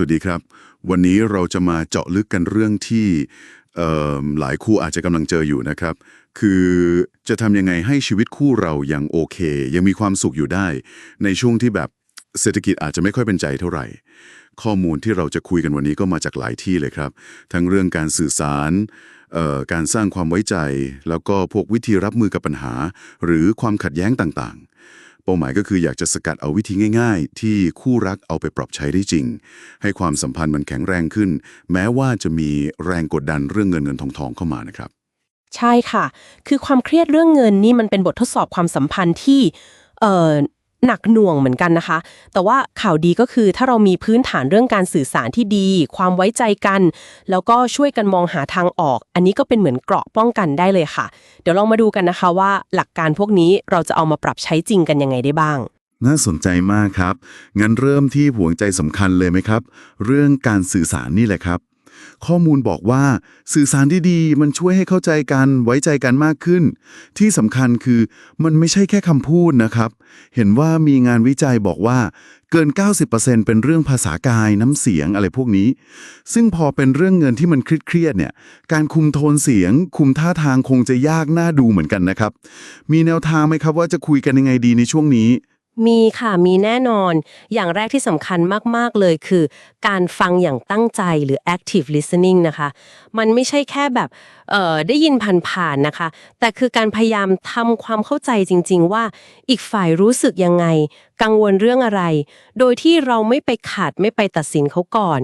สวัสดีครับ วันนี้เราจะมาเจาะลึกกันเรื่องที่หลายคู่อาจจะกำลังเจออยู่นะครับ คือจะทำยังไงให้ชีวิตคู่เรายังโอเค ยังมีความสุขอยู่ได้ ในช่วงที่แบบเศรษฐกิจอาจจะไม่ค่อยเป็นใจเท่าไหร่ ข้อมูลที่เราจะคุยกันวันนี้ก็มาจากหลายที่เลยครับ ทั้งเรื่องการสื่อสารการสร้างความไว้ใจ แล้วก็พวกวิธีรับมือกับปัญหา หรือความขัดแย้งต่างๆ เป้าหมายก็คืออยากจะสกัดเอาวิธีง่าย ๆ ที่คู่รักเอาไปปรับใช้ได้จริง ให้ความสัมพันธ์มันแข็งแรงขึ้น แม้ว่าจะมีแรงกดดันเรื่องเงินเงินทองทองเข้ามานะครับ ใช่ค่ะ คือความเครียดเรื่องเงินนี่มันเป็นบททดสอบความสัมพันธ์ที่เอ่อ หนักหน่วงเหมือนกันนะคะ แต่ว่าข่าวดีก็คือถ้าเรามีพื้นฐานเรื่องการสื่อสารที่ดี ความไว้ใจกัน แล้วก็ช่วยกันมองหาทางออก อันนี้ก็เป็นเหมือนเกราะป้องกันได้เลยค่ะ เดี๋ยวลองมาดูกันนะคะว่าหลักการพวกนี้เราจะเอามาปรับใช้จริงกันยังไงได้บ้าง น่าสนใจมากครับ งั้นเริ่มที่ห่วใจสำคัญเลยไหมครับ เรื่องการสื่อสารนี่แหละครับ ข้อมูลบอกว่าสื่อสารที่ดีมันช่วยให้เข้าใจกันไว้ใจกันมากขึ้น ที่สำคัญคือมันไม่ใช่แค่คำพูดนะครับ เห็นว่ามีงานวิจัยบอกว่าเกิน 90%เป็นเรื่องภาษากายน้ำเสียงอะไรพวกนี้ ซึ่งพอเป็นเรื่องเงินที่มันเครียดเนี่ย การคุมโทนเสียง คุมท่าทางคงจะยากน่าดูเหมือนกันนะครับ มีแนวทางไหมครับว่าจะคุยกันยังไงดีในช่วงนี้ มีค่ะมีแน่นอน อย่างแรกที่สำคัญมาก ๆ เลยคือ การฟังอย่างตั้งใจหรือ active listening นะคะ มันไม่ใช่แค่แบบ ได้ยินผ่านๆนะคะ แต่คือการพยายามทำความเข้าใจจริง ๆ ว่าอีกฝ่ายรู้สึกยังไง กังวลเรื่องอะไร โดยที่เราไม่ไปขัดไม่ไปตัดสินเขาก่อน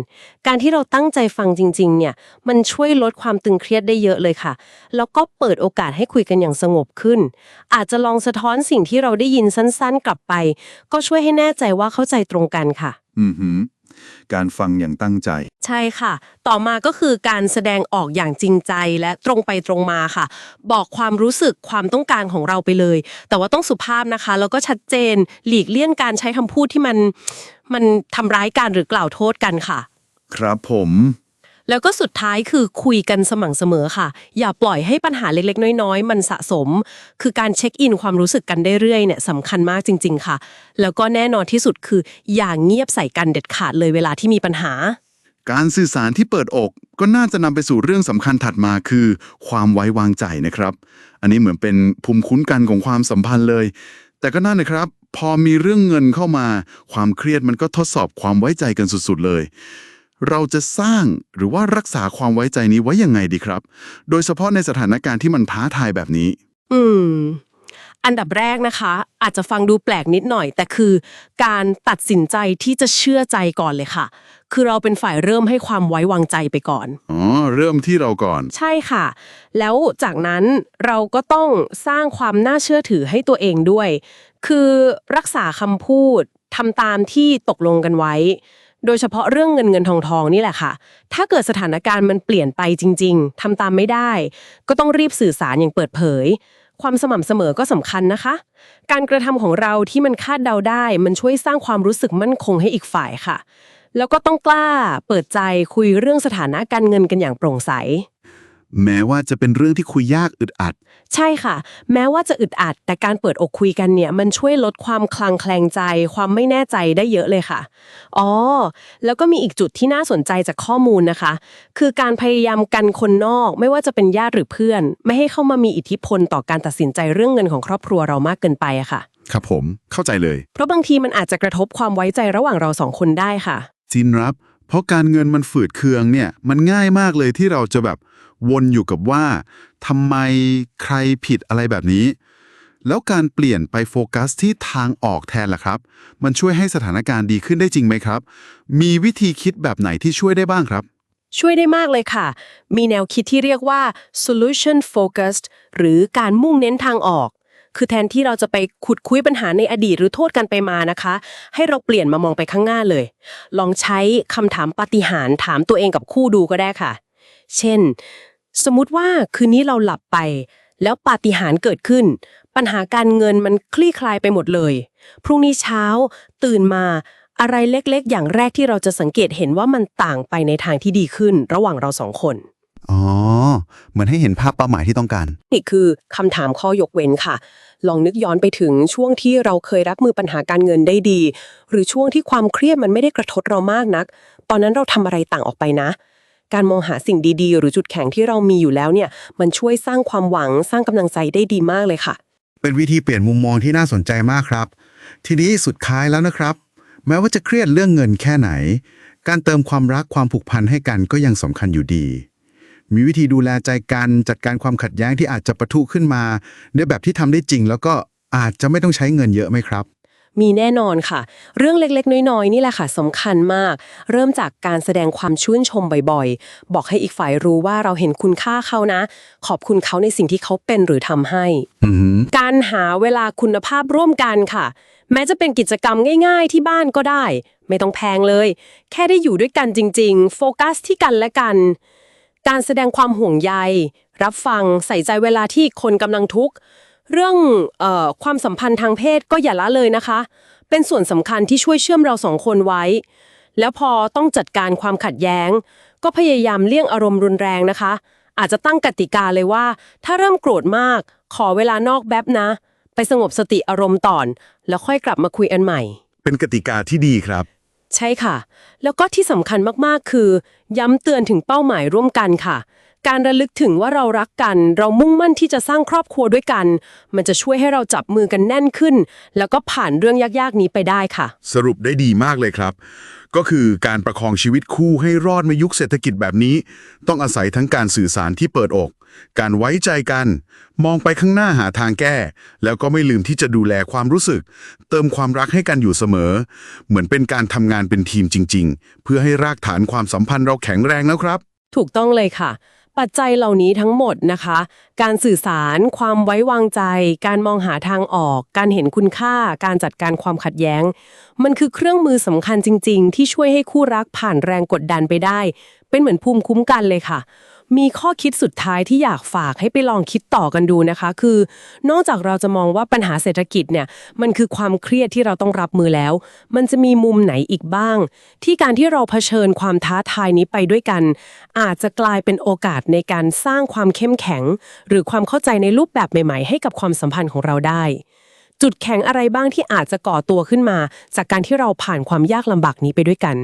การที่เราตั้งใจฟังจริง ๆ เนี่ยมันช่วยลดความตึงเครียดได้เยอะเลยค่ะ แล้วก็เปิดโอกาสให้คุยกันอย่างสงบขึ้น อาจจะลองสะท้อนสิ่งที่เราได้ยินสั้นๆ กลับไป ก็ช่วยให้แน่ใจว่าเข้าใจตรงกันค่ะ อือหือ การฟังอย่างตั้งใจ ใช่ค่ะ ต่อมาก็คือการแสดงออกอย่างจริงใจและตรงไปตรงมาค่ะ บอกความรู้สึกความต้องการของเราไปเลย แต่ว่าต้องสุภาพนะคะ แล้วก็ชัดเจนหลีกเลี่ยงการใช้คำพูดที่มันมันทำร้ายกันหรือกล่าวโทษกันค่ะ ครับผม แล้วก็สุดท้ายคือคุยกันสม่ำเสมอค่ะ อย่าปล่อยให้ปัญหาเล็กๆ น้อยๆ มันสะสม คือการเช็คอินความรู้สึกกันได้เรื่อยเนี่ยสำคัญมากจริง ๆ ค่ะ แล้วก็แน่นอนที่สุดคือ อย่าเงียบใส่กันเด็ดขาดเลยเวลาที่มีปัญหา การสื่อสารที่เปิดอกก็น่าจะนำไปสู่เรื่องสำคัญถัดมาคือ ความไว้วางใจนะครับ อันนี้เหมือนเป็นภูมิคุ้นกันของความสัมพันธ์เลย แต่ก็นั่นนะครับ พอมีเรื่องเงินเข้ามา ความเครียดมันก็ทดสอบความไว้ใจกันสุดๆเลย เราจะสร้างหรือว่ารักษาความไว้ใจนี้ไว้ยังไงดีครับ โดยเฉพาะในสถานการณ์ที่มันท้าทายแบบนี้ อืม อันดับแรกนะคะ อาจจะฟังดูแปลกนิดหน่อย แต่คือ การตัดสินใจที่จะเชื่อใจก่อนเลยค่ะ คือเราเป็นฝ่ายเริ่มให้ความไว้วางใจไปก่อน อ๋อ เริ่มที่เราก่อน ใช่ค่ะ แล้วจากนั้นเราก็ต้องสร้างความน่าเชื่อถือให้ตัวเองด้วย คือรักษาคำพูดทำตามที่ตกลงกันไว้ โดยเฉพาะเรื่องเงินเงินทองทองนี่แหละค่ะ ถ้าเกิดสถานการณ์มันเปลี่ยนไปจริง ๆทำตามไม่ได้ ก็ต้องรีบสื่อสารอย่างเปิดเผย ความสม่ำเสมอก็สำคัญนะคะ การกระทำของเราที่มันคาดเดาได้ มันช่วยสร้างความรู้สึกมั่นคงให้อีกฝ่ายค่ะ แล้วก็ต้องกล้าเปิดใจคุยเรื่องสถานะการเงินกันอย่างโปร่งใส แม้ว่าจะเป็นเรื่องที่คุยยากอึดอัด ใช่ค่ะ แม้ว่าจะอึดอัด แต่การเปิดอกคุยกันเนี่ย มันช่วยลดความคลางแคลงใจ ความไม่แน่ใจได้เยอะเลยค่ะ อ๋อ แล้วก็มีอีกจุดที่น่าสนใจจากข้อมูลนะคะ คือการพยายามกันคนนอก ไม่ว่าจะเป็นญาติหรือเพื่อน ไม่ให้เข้ามามีอิทธิพลต่อการตัดสินใจเรื่องเงินของครอบครัวเรามากเกินไปอะค่ะ ครับผมเข้าใจเลย เพราะบางทีมันอาจจะกระทบความไว้ใจระหว่างเราสองคนได้ค่ะจินรับ เพราะการเงินมันฝืดเคืองเนี่ยมันง่ายมากเลยที่เราจะแบบวนอยู่กับว่าทำไมใครผิดอะไรแบบนี้ แล้วการเปลี่ยนไปโฟกัสที่ทางออกแทนล่ะครับ มันช่วยให้สถานการณ์ดีขึ้นได้จริงไหมครับ มีวิธีคิดแบบไหนที่ช่วยได้บ้างครับ ช่วยได้มากเลยค่ะ มีแนวคิดที่เรียกว่า solution focused หรือการมุ่งเน้นทางออก คือแทนที่เราจะไปขุดคุยปัญหาในอดีตหรือโทษกันไปมานะคะ ให้เราเปลี่ยนมามองไปข้างหน้าเลย ลองใช้คำถามปฏิหารถามตัวเองกับคู่ดูก็ได้ค่ะ เช่น สมมุติว่าคืนนี้เราหลับไป แล้วปาฏิหาริย์เกิดขึ้น ปัญหาการเงินมันคลี่คลายไปหมดเลย พรุ่งนี้เช้า ตื่นมาอะไรเล็กๆ อย่างแรกที่เราจะสังเกตเห็นว่ามันต่างไปในทางที่ดีขึ้น ระหว่างเราสองคน อ๋อ เหมือนให้เห็นภาพเป้าหมายที่ต้องการ นี่คือคำถามข้อยกเว้นค่ะ ลองนึกย้อนไปถึงช่วงที่เราเคยรับมือปัญหาการเงินได้ดี หรือช่วงที่ความเครียดมันไม่ได้กระทบเรามากนัก ตอนนั้นเราทำอะไรต่างออกไปนะ การมองหาสิ่งดีๆ หรือจุดแข็งที่เรามีอยู่แล้วเนี่ย มันช่วยสร้างความหวังสร้างกำลังใจได้ดีมากเลยค่ะ เป็นวิธีเปลี่ยนมุมมองที่น่าสนใจมากครับ ทีนี้สุดท้ายแล้วนะครับ แม้ว่าจะเครียดเรื่องเงินแค่ไหน การเติมความรักความผูกพันให้กันก็ยังสำคัญอยู่ดี มีวิธีดูแลใจกันจัดการความขัดแย้งที่อาจจะปะทุขึ้นมาในแบบที่ทำได้จริง แล้วก็อาจจะไม่ต้องใช้เงินเยอะไหมครับ มีแน่นอนค่ะ เรื่องเล็กๆ น้อยๆ นี่แหละค่ะสำคัญมาก เริ่มจากการแสดงความชื่นชมบ่อยๆ บอกให้อีกฝ่ายรู้ว่าเราเห็นคุณค่าเขานะ ขอบคุณเขาในสิ่งที่เขาเป็นหรือทำให้อือหือการหาเวลาคุณภาพร่วมกันค่ะ แม้จะเป็นกิจกรรมง่าย ๆ ที่บ้านก็ได้ ไม่ต้องแพงเลย แค่ได้อยู่ด้วยกันจริง ๆ โฟกัสที่กันและกัน การแสดงความห่วงใย รับฟังใส่ใจเวลาที่คนกำลังทุกข์เรื่องออความสัมพันธ์ทางเพศก็อย่าละเลยนะคะ เป็นส่วนสำคัญที่ช่วยเชื่อมเราสองคนไว้ แล้วพอต้องจัดการความขัดแย้ง ก็พยายามเลี่ยงอารมณ์รุนแรงนะคะ อาจจะตั้งกติกาเลยว่า ถ้าเริ่มโกรธมาก ขอเวลานอกแป๊บนะ ไปสงบสติอารมณ์ต่อน แล้วค่อยกลับมาคุยอันใหม่ เป็นกติกาที่ดีครับ ใช่ค่ะ แล้วก็ที่สำคัญมากๆ คือ ย้ำเตือนถึงเป้าหมายร่วมกันค่ะ การระลึกถึงว่าเรารักกัน เรามุ่งมั่นที่จะสร้างครอบครัวด้วยกัน มันจะช่วยให้เราจับมือกันแน่นขึ้น แล้วก็ผ่านเรื่องยากๆนี้ไปได้ค่ะ สรุปได้ดีมากเลยครับ ก็คือการประคองชีวิตคู่ให้รอดในยุคเศรษฐกิจแบบนี้ ต้องอาศัยทั้งการสื่อสารที่เปิดอก การไว้ใจกัน มองไปข้างหน้าหาทางแก้ แล้วก็ไม่ลืมที่จะดูแลความรู้สึก เติมความรักให้กันอยู่เสมอ เหมือนเป็นการทำงานเป็นทีมจริง ๆ เพื่อให้รากฐานความสัมพันธ์เราแข็งแรงแล้วครับ ถูกต้องเลยค่ะ ปัจจัยเหล่านี้ทั้งหมดนะคะ การสื่อสาร ความไว้วางใจ การมองหาทางออก การเห็นคุณค่า การจัดการความขัดแย้ง มันคือเครื่องมือสำคัญจริง ๆ ที่ช่วยให้คู่รักผ่านแรงกดดันไปได้ เป็นเหมือนภูมิคุ้มกันเลยค่ะ มีข้อคิดสุดท้ายที่อยากฝากให้ไปลองคิดต่อกันดูนะคะ คือ นอกจากเราจะมองว่าปัญหาเศรษฐกิจเนี่ยมันคือความเครียดที่เราต้องรับมือแล้ว มันจะมีมุมไหนอีกบ้าง ที่การที่เราเผชิญความท้าทายนี้ไปด้วยกัน อาจจะกลายเป็นโอกาสในการสร้างความเข้มแข็ง หรือความเข้าใจในรูปแบบใหม่ ๆ ให้กับความสัมพันธ์ของเราได้ จุดแข็งอะไรบ้างที่อาจจะก่อตัวขึ้นมา จากการที่เราผ่านความยากลำบากนี้ไปด้วยกัน